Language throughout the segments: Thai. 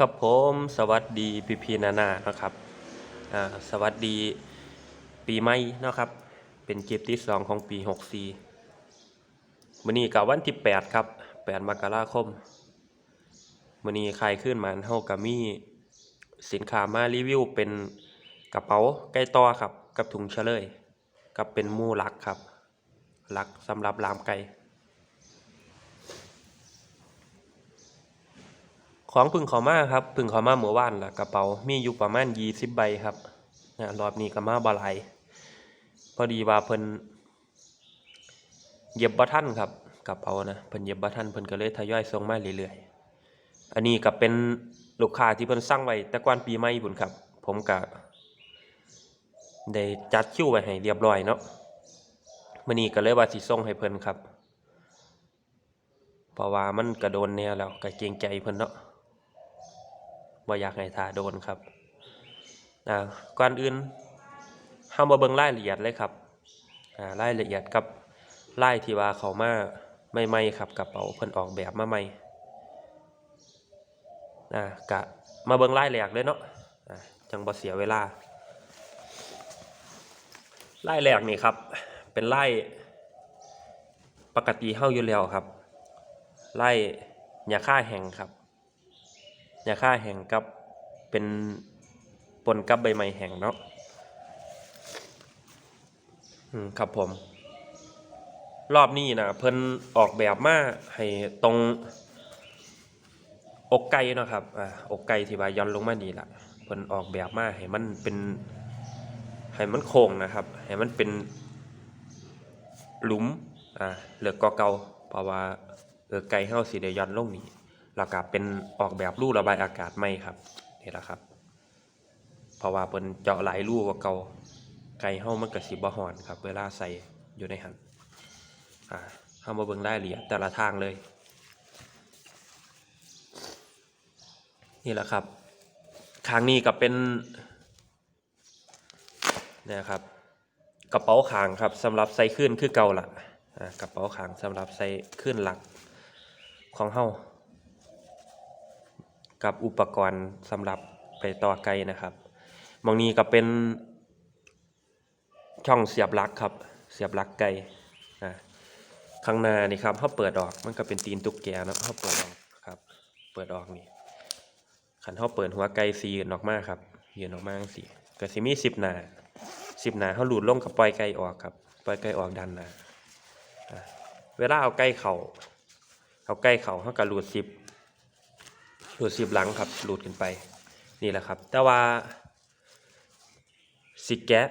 ครับผมสวัสดีพี่พีนานานะครับสวัสดีปีใหม่นะครับ เป็นเก็บที่สองของปีหกสี่มื้อนี้กับวันที่แปดครับแปดมกราคมมื้อนี้ใครขึ้นมาเฮากับมีสินค้ามารีวิวเป็นกระเป๋าใกล้ต่อครับ กับถุงเฉลยกับเป็นมู่ลักครับลักสำหรับลามไก่ ของพึ่งเขามาครับพึ่งเขามาเมื่อวานล่ะกระเป๋ามีอยู่ประมาณยี่สิบใบครับนะรอบนี้ก็มาบหลายพอดีว่าเพิ่นเย็บบ่ทันครับกระเป๋านะเพิ่นเย็บบ่ทันเพิ่นก็เลยทยอยส่งมาเรื่อยๆอันนี้ก็เป็นลูกค้าที่เพิ่นสั่งไว้แต่ก่อนปีใหม่พุ่นครับ ผมก็ได้จัดคิวไว้ให้เรียบร้อยเนาะมื้อนี้ก็เลยว่าสิส่งให้เพิ่นครับเพราะว่ามันกระโดนแนวแล้วก็เกรงใจเพิ่นเนาะ บ่อยากให้ทาโดนครับอ่าก่อนอื่นเฮามาเบิ่งรายละเอียดเลยครับอ่ารายละเอียดกับลายที่ว่าเขามาใหม่ๆครับกระเป๋าเพิ่นออกแบบมาใหม่อ่ากะมาเบิ่งรายแรกเลยเนาะอ่าจังบ่เสียเวลาลายแรกนี่ครับ เป็นลายปกติเฮาอยู่แล้วครับลายหญ้าค่าแห้งครับ ยาฆ่าแห้งกับเป็นปนกับใบไม้แห้งเนาะอืมครับผม รอบนี้นะเพิ่นออกแบบมาให้ตรงอกไก่เนาะครับอ่าอกไก่ที่ว่าย้อนลงมานี่ละเพิ่นออกแบบมาให้มันเป็นให้มันโค้งนะครับ ให้มันเป็นหลุมอ่าเหลือกอเก่าเพราะว่าเออไก่เฮาสิได้ย้อนลงนี่ แล้วก็เป็นออกแบบรูระบายอากาศใหม่ครับนี่แหละครับ เพราะว่าเป็นเจาะหลายรูกว่าเก่าไก่เฮ้ามันก็สิบ่ฮ้อนครับ เวลาใส่อยู่ในหันอ่าเฮามาเบิ่งรายละเอียดแต่ละทางเลย นี่แหละครับขางนี้ก็เป็นเนี่ยครับกระเป๋าขางครับสำหรับใส่ขึ้นคือเก่าละอ่ากระเป๋าขางสำหรับใส่ขึ้นหลักของเฮ้า กับอุปกรณ์สำหรับไปต่อไกลนะครับบางนี้ก็เป็นช่องเสียบลักครับ เสียบลักไกลอ่าข้างหน้านี่ครับเขาเปิดออกมันก็เป็นตีนตุ๊กแกนะเขาเปิดออกครับ เปิดออกนี่ขันเขาเปิดหัวไกลสียืนออกมาครับยืนออกมาจังสีก็สิมีสิบหนาสิบหนาเขาหลุดลงกับปล่อยไกลออกครับปล่อยไกลออกดันนาเวลาเอาไกลเข่าเอาไกลเข่าเขาก็หลุดสิบ หลุดสิบหลังครับ หลุดขึ้นไป นี่แหละครับ แต่ว่าสิแกะ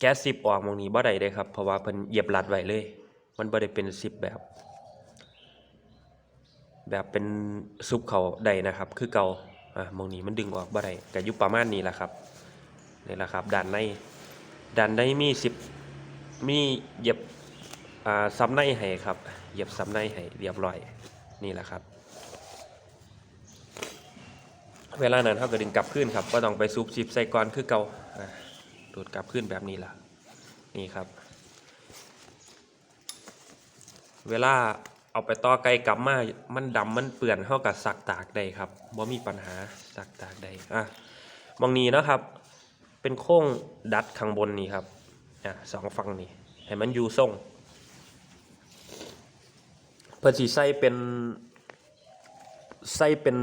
แกะสิบออกมองนี้บ่ได้เลยครับ เพราะว่าเพิ่นเหยียบรัดไว้เลย มันบ่ได้เป็นสิบแบบ แบบเป็นซุปเขาได้นะครับ คือเก่าอะมองนี้มันดึงออกบ่ได้ก็อยู่ประมาณนี้แหละครับนี่แหละครับด้านในด้านในมีสิบมีเหยียบอ่าซับในให้ครับ เหยียบซับในให้เรียบร้อยนี่แหละครับ เวลานั้นเขาก็ดึงกลับขึ้นครับก็ต้องไปซุบซิบใส่ก้อนคือเก่าดูดกลับขึ้นแบบนี้ล่ะ นี่ครับ เวลาเอาไปต่อไกลกลับมา มันดำมันเปื่อนเข้ากับสักตากได้ครับบ่มีปัญหาสักตากได้อะมองนี้นะครับ เป็นโค้งดัดข้างบนนี่ครับอะสองฝั่งนี่ให้มันอยู่ทรงเพื่อสีใส่เป็นใส่เป็น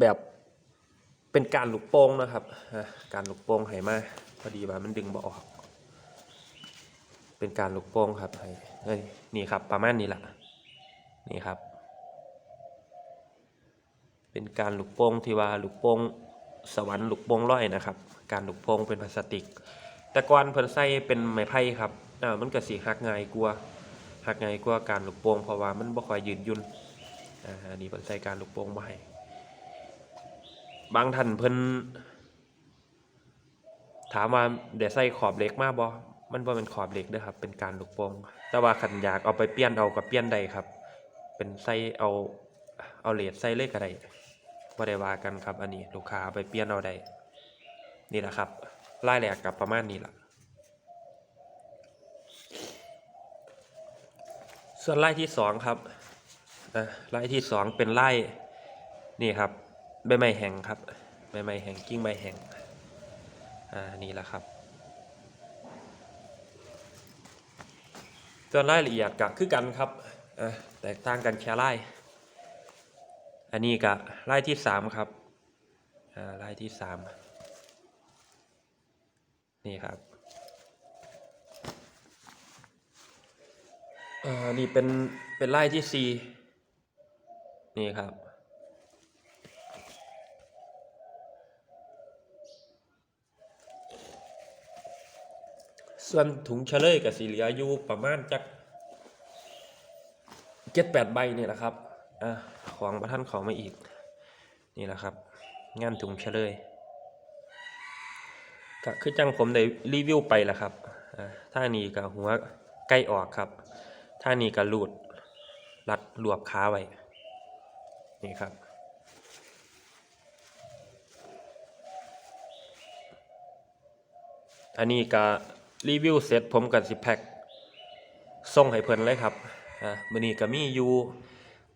แบบเป็นการลูกโป่งนะครับ การลูกโป่งให้มาพอดีว่ามันดึงบ่ออก เป็นการลูกโป่งครับให้เอ้ยนี่ครับประมาณนี้แหละนี่ครับ เป็นการลูกโป่งที่ว่าลูกโป่งสวรรค์ลูกโป่งร้อยนะครับ การลูกโป่งเป็นพลาสติก แต่ก่อนเพิ่นใส่เป็นไม้ไผ่ครับอ่ามันก็สิหักง่ายกว่าหักง่ายกว่าการลูกโป่งเพราะว่ามันบ่ค่อยยืดยุ่นอ่าอันนี้เพิ่นใส่การลูกโป่งมาให้ บางท่านเพิ่นถามว่าเดี๋ยวใส่ขอบเหล็กมากบ่มันบ่เป็นขอบเหล็กเด้อครับ เป็นการลูกโป่งแต่ว่าคันอยากเอาไปเปลี่ยนเอาก็เปลี่ยนได้ครับ เป็นใส่เอาเอาเลสใส่เลยก็ได้บ่ได้ว่ากันครับ อันนี้ลูกค้าไปเปลี่ยนเอาได้นี่แหละครับรายแรกกับประมาณนี้ล่ะ ส่วนรายที่สองครับอะรายที่สองเป็นรายนี่ครับ ใบไม้แห้งครับใบไม้แห้งกิ่งใบแห้งอ่านี่แหละครับส่วนรายละเอียดก็คือกันครับเอ่อแตกต่างกันแค่ไล่อันนี้ก็ไล่ที่สามครับอ่าไล่ที่สามนี่ครับอ่อนี่เป็นเป็นไล่ที่สี่นี่ครับ ส่วนถุงเฉลยกับสีเหลืออยู่ประมาณจักเจ็ดแปดใบเนี่แหละครับอะของประท่านขอมาอีก นี่แหละครับ งานถุงเฉลยก็คือจังผมได้รีวิวไปแหละครับอ่าท่านี้กับหัวใกล้ออกครับท่านี้กับลูดรัดรวบขาไว้ นี่ครับอันนี้ก็ รีวิวเสร็จผมกับสิแพ็คส่งให้เพิ่นเลยครับอ่ามื้อนี้ก็มีอยู่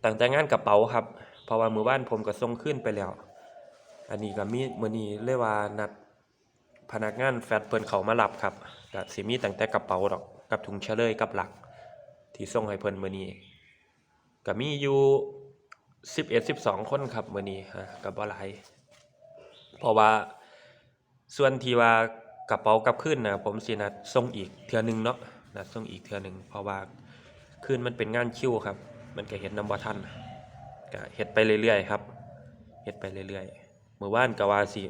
ตั้งแต่งานกระเป๋าครับ เพราะว่ามื้อบ้านผมก็ส่งขึ้นไปแล้ว อันนี้ก็มีมื้อนี้เลยว่านัดพนักงานแฟดเพิ่นเขามารับครับก็สิมีตั้งแต่กระเป๋าดอกกับถุงเฉลยกับหลัก ที่ส่งให้เพิ่นมื้อนี้ก็มีอยู่11 12คนครับมื้อนี้อ่าก็บ่หลายเพราะว่าส่วนที่ว่า กระเป๋ากับขึ้นนะผมสินัดส่งอีกเทือหนึงเนาะนัดส่งอีกเทือหนึงเพราะว่าขึ้นมันเป็นงานคิวครับ มันก็เฮ็ดนำบ่ทันก็เฮ็ดไปเรื่อยๆครับเฮ็ดไปเรื่อยๆเมื่อวานก็ว่าสิ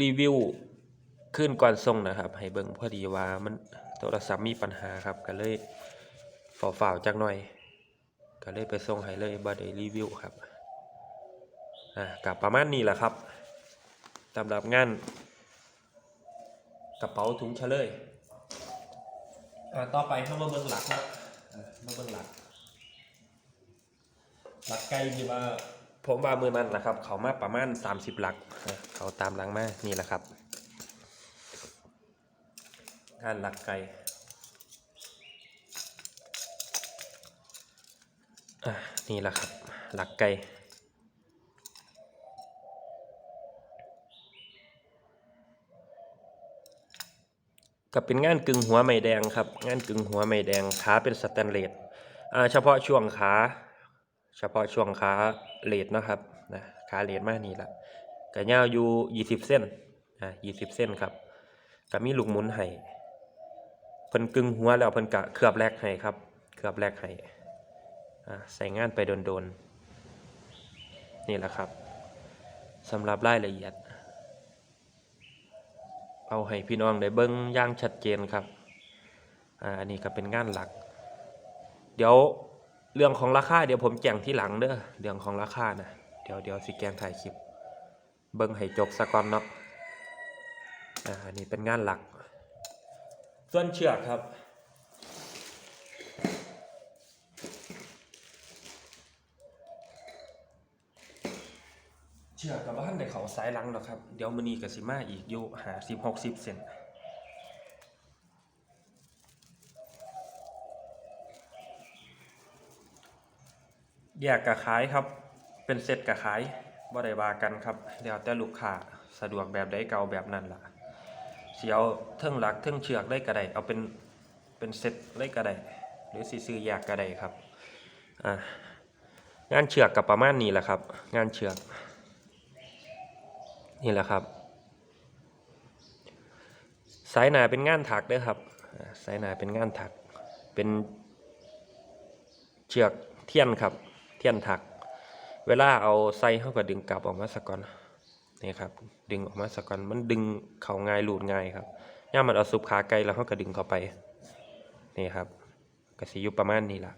รีวิวขึ้นก่อนส่งนะครับ ให้เบิ่งพอดีว่ามันโทรศัพท์มีปัญหาครับก็เลยฝ่าๆจักหน่อยก็เลยไปส่งให้เลยบ่ได้รีวิวครับอ่ากับประมาณนี้แหละครับ สำหรับงานกระเป๋าถุงเฉลยต่อไปเข้ามาเบิ่งหลักนะมาเบิ่งหลัก หลักไกลที่ว่าผมว่ามือนั้นนะครับ เขามาประมาณ 30 หลัก เขาตามหลังมา นี่แหละครับ งานหลักไกลอ่นี่แหละครับ หลักไกล ก็เป็นงานกึ่งหัวไม่แดงครับ งานกึ่งหัวไม่แดงขาเป็นสแตนเลสอ่าเฉพาะช่วงขาเฉพาะช่วงขาเลดนะครับนะขาเลดมากนี่ละก็ยาวอยู่ยี่สิบเส้นอ่ายี่สิบเส้นครับก็มีลูกหมุนให้เพิ่นกึ่งหัวแล้วเพิ่นกะเคลือบแรกให้ครับเคลือบแรกให้อ่าใส่งานไปโดนๆนี่แหละครับสำหรับรายละเอียด เอาให้พี่น้องได้เบิ้งอย่างชัดเจนครับอ่าอันนี้ก็เป็นงานหลัก เดี๋ยวเรื่องของราคาเดี๋ยวผมแจ้งที่หลังเด้อเรื่องของราคานะเดี๋ยวเดี๋ยวสิแกงถ่ายคลิป เบิ้งให้จบสะก่อนเนาะอ่าอันนี้เป็นงานหลัก ส่วนเชือกครับ ชือกกับบ้านในเขาสายหลังหรอกครับ เดี๋ยวมือนี้กับสิมาอีกอยู่หาสิบหกสิบเซนแยกกระขายครับ เป็นเซตกระขายบ่ได้ว่ากันครับแล้วแต่ลูกค้าสะดวกแบบใดเก่าแบบนั้นล่ะเสียวเทิงหลักเทิงเชือกได้ก็ได้เอาเป็นเป็นเซตได้ก็ได้หรือสิซื้อแยกก็ได้ครับอ่างานเชือกกับประมาณนี้แหละครับ งานเชือก นี่แหละครับ สายหนาเป็นงานถักเด้อครับ สายหนาเป็นงานถัก เป็นเชือกเทียนครับ เทียนถัก เวลาเอาใส่เข้าก็ดึงกลับออกมาสักก่อนนี่ครับ ดึงออกมาสักก่อน มันดึงเข่าง่ายหลุดง่ายครับย่ามันเอาสุบขาไกลแล้วเขาก็ดึงเข้าไป นี่ครับกระสิอยุประมาณนี้แหละ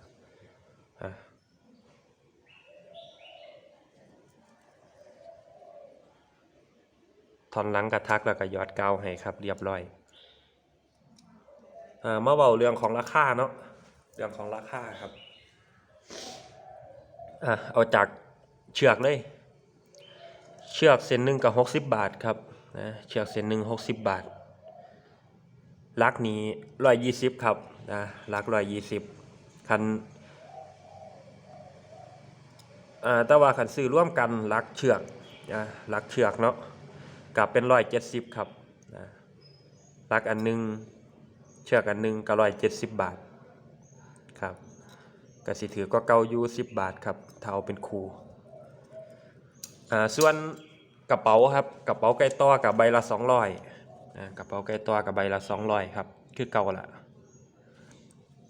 ทอนหลังกระทักแล้วก็ยอดเกาให้ครับ เรียบร้อยอ่ามาเบาเรื่องของราคาเนาะเรื่องของราคาครับอะเอาจากเชือกเลย เชือกเส้นหนึ่งกับหกสิบบาทครับนะเชือกเส้นหนึ่งหกสิบบาทลักนี้ร้อยยี่สิบครับนะลักร้อยยี่สิบคันอ่าแต่ว่าคันซื้อร่วมกันลักเชือกอ่าลักเชือกเนาะ กับเป็น170ครับอ่าลักอันหนึ่งเชือกอันหนึ่งก็170บบาทครับก็สิถือก็เก่ายู่10บาทครับถ้าเอาเป็นคูอ่าส่วนกระเป๋าครับกระเป๋าไก่ต่อกับใบละ200อ่ากระเป๋าไก่ต่อกับใบละ200ครับคือเก่าละ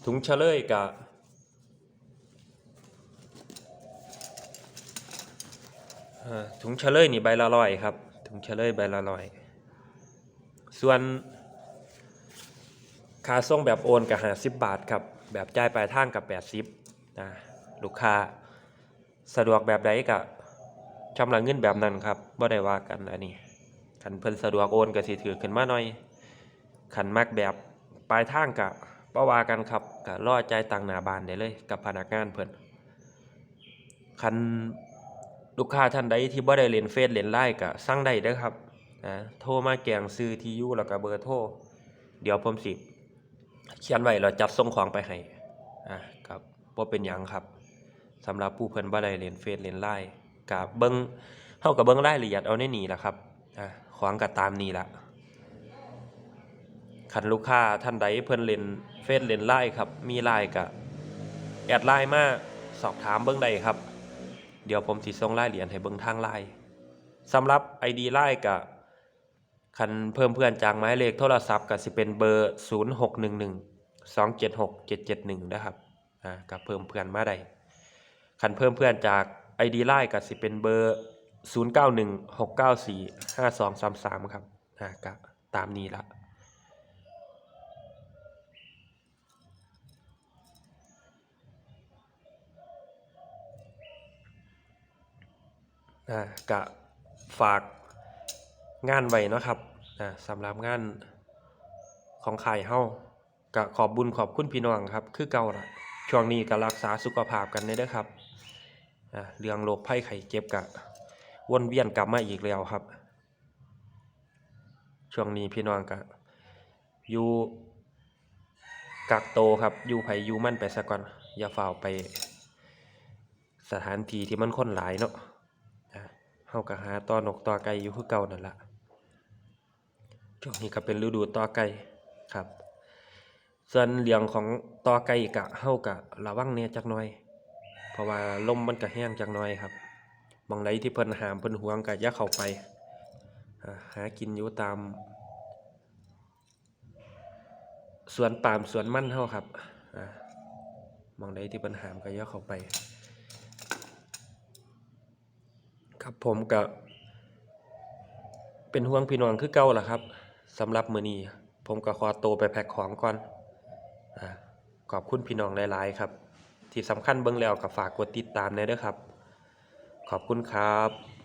ถุงเฉลยกับถุงเฉลยนี่ใบละร้อยครับ ถุงเฉลยใบละร้อย ส่วนค่าส่งแบบโอนกับหาสิบบาทครับ แบบจ่ายปลายทางกับแปดสิบนะลูกค้าสะดวกแบบใดกับชำระเงินแบบนั้นครับบ่ได้ว่ากันอันนี้ขันเพิ่นสะดวกโอนก็สิถือขึ้นมาหน่อยขันมักแบบปลายทางกับบ่ว่ากันครับก็รอจ่ายตังหน้าบ้านได้เลย กับพนักงานเพิ่นคัน ลูกค้าท่านใดที่บ่ได้เล่นเฟซเล่นไลน์ก็สั่งได้เด้อครับนะโทรมาแกงซื้อที่อยู่แล้วก็เบอร์โทรเดี๋ยวผมสิเขียนไว้แล้วจัดส่งของไปให้อะครับบ่เป็นหยังครับสำหรับผู้เพิ่นบ่ได้เล่นเฟซเล่นไลน์ก็เบิ่งเฮาก็เบิ่งรายละเอียดเอาในนี้ล่ะครับอะของก็ตามนี้ล่ะคันลูกค้าท่านใดเพิ่นเล่นเฟซเล่นไลน์ครับ มีไลน์ก็แอดไลน์มาสอบถามเบิ่งได้ครับ เดี๋ยวผมสิส่งรายละเอียดให้เบิ่งทางไลน์สำหรับ ID ไลน์ก็คันเพิ่มเพื่อนจากหมายเลขโทรศัพท์ก็สิเป็นเบอร์ 0611 276 771นะครับอ่าก็เพิ่มเพื่อนมาได้คันเพิ่มเพื่อนจาก ID ไลน์ก็สิเป็นเบอร์ 091 694 5233 ครับอ่าก็ตามนี้ละ อ่ากะฝากงานไว้นะครับอ่าสำหรับงานของข่ายเฮากะขอบบุญขอบคุณพี่น้องครับ คือเก่าละช่วงนี้ก็รักษาสุขภาพกันเด้อครับอ่าเรื่องโรคภัยไข้เจ็บกะวนเวียนกลับมาอีกแล้วครับ ช่วงนี้พี่น้องกะอยู่กักโตครับอยู่ไผอยู่มั่นไปซะก่อน อย่าฝ่าไปสถานที่ที่มันคนหลายเนาะ เฮาก็หาต่อนกต่อไก่อยู่คือเก่านั่นละช่วงนี้ก็เป็นฤดูต่อไก่ครับ ส่วนเรื่องของต่อไก่กะเฮาก็ระวังเนี่ยจักหน่อย เพราะว่าลมมันก็แห้งจักหน่อยครับหมองใดที่เพิ่นหามเพิ่นห่วงก็อย่าเข้าไปหากินอยู่ตามสวนปามสวนมั่นเฮาครับอ่าหมองใดที่เพิ่นหามก็ย่าเข้าไป ครับผมก็เป็นห่วงพี่น้องคือเก่าล่ะครับสำหรับมื้อนี้ผมก็ขอตัวไปแพ็คของก่อนอ่าขอบคุณพี่น้องหลายๆครับ ที่สำคัญเบิ่งแล้วก็ฝากกดติดตามในเด้อครับ ขอบคุณครับ